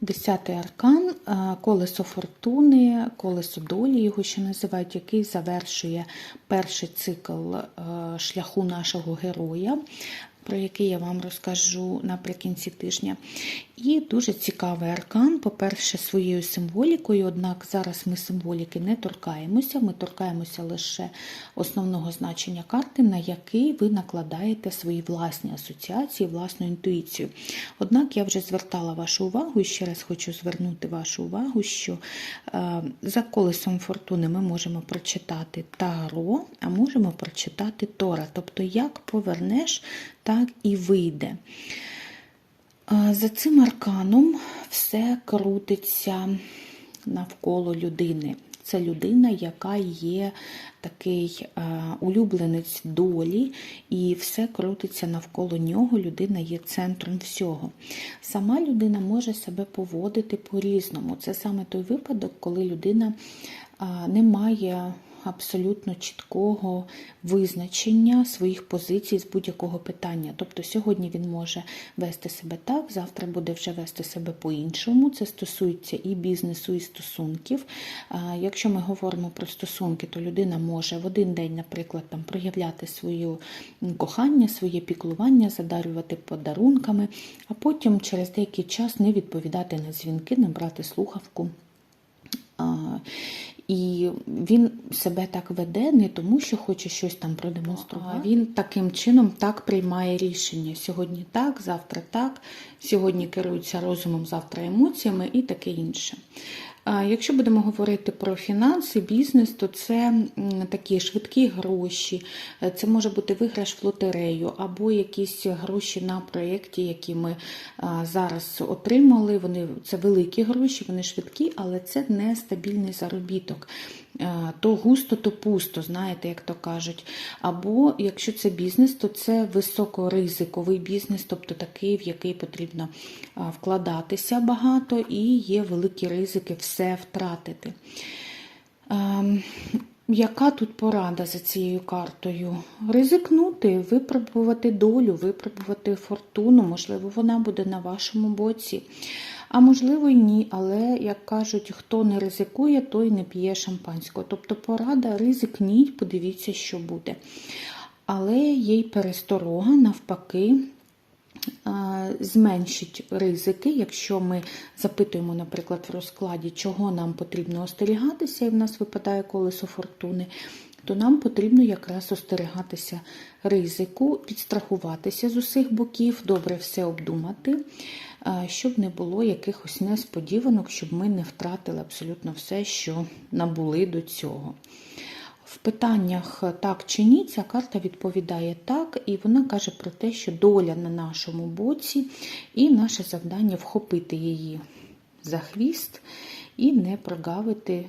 Десятий аркан, е, колесо фортуни, колесо долі, його ще називають, який завершує перший цикл е, шляху нашого героя, про який я вам розкажу наприкінці тижня. І дуже цікавий аркан, по-перше, своєю символікою, однак зараз ми символіки не торкаємося, ми торкаємося лише основного значення карти, на який ви накладаєте свої власні асоціації, власну інтуїцію. Однак я вже звертала вашу увагу і ще раз хочу звернути вашу увагу, що е, за колесом фортуни ми можемо прочитати Таро, а можемо прочитати Тора. Тобто, як повернеш, так і вийде. За цим арканом все крутиться навколо людини. Це людина, яка є такий улюбленець долі, і все крутиться навколо нього. Людина є центром всього. Сама людина може себе поводити по-різному. Це саме той випадок, коли людина не має абсолютно чіткого визначення своїх позицій з будь-якого питання. Тобто сьогодні він може вести себе так, завтра буде вже вести себе по-іншому. Це стосується і бізнесу, і стосунків. Якщо ми говоримо про стосунки, то людина може в один день, наприклад, там проявляти своє кохання, своє піклування, задарювати подарунками, а потім через деякий час не відповідати на дзвінки, не брати слухавку. І він себе так веде не тому, що хоче щось там продемонструвати. А він таким чином так приймає рішення. Сьогодні так, завтра так, сьогодні керується розумом, завтра емоціями і таке інше. Якщо будемо говорити про фінанси, бізнес, то це такі швидкі гроші, це може бути виграш в лотерею або якісь гроші на проєкті, які ми зараз отримали. Вони це великі гроші, вони швидкі, але це не стабільний заробіток. Е, То густо, то пусто, знаєте, як то кажуть. Або якщо це бізнес, то це високоризиковий бізнес, тобто такий, в який потрібно вкладатися багато, і є великі ризики все втратити. Ем, Яка тут порада за цією картою? Ризикнути, випробувати долю, випробувати фортуну, можливо, вона буде на вашому боці. А можливо, й ні, але, як кажуть, хто не ризикує, той не п'є шампанського. Тобто порада ризикніть, подивіться, що буде. Але є й пересторога, навпаки, зменшить ризики, якщо ми запитуємо, наприклад, в розкладі, чого нам потрібно остерігатися, і в нас випадає колесо фортуни, то нам потрібно якраз остерігатися ризику, підстрахуватися з усіх боків, добре все обдумати, щоб не було якихось несподіванок, щоб ми не втратили абсолютно все, що набули до цього. В питаннях так чи ні, ця карта відповідає так, і вона каже про те, що доля на нашому боці, і наше завдання вхопити її за хвіст і не прогавити